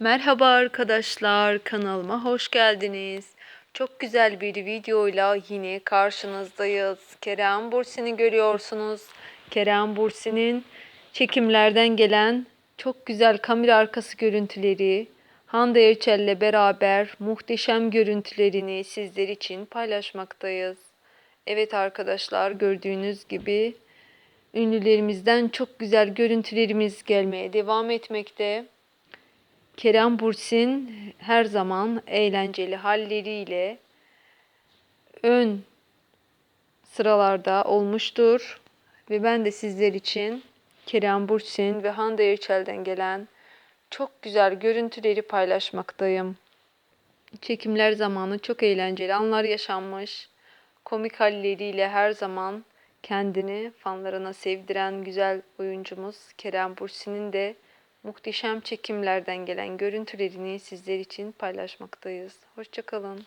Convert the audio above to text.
Merhaba arkadaşlar, kanalıma hoş geldiniz. Çok güzel bir videoyla yine karşınızdayız. Kerem Bursi'ni görüyorsunuz. Kerem Bursi'nin çekimlerden gelen çok güzel kamera arkası görüntüleri, Hande Erçel'le beraber muhteşem görüntülerini sizler için paylaşmaktayız. Evet arkadaşlar gördüğünüz gibi ünlülerimizden çok güzel görüntülerimiz gelmeye devam etmekte. Kerem Bursin her zaman eğlenceli halleriyle ön sıralarda olmuştur. Ve ben de sizler için Kerem Bursin ve Hande Erçel'den gelen çok güzel görüntüleri paylaşmaktayım. Çekimler zamanı çok eğlenceli anlar yaşanmış. Komik halleriyle her zaman kendini fanlarına sevdiren güzel oyuncumuz Kerem Bursin'in de muhteşem çekimlerden gelen görüntülerini sizler için paylaşmaktayız. Hoşçakalın.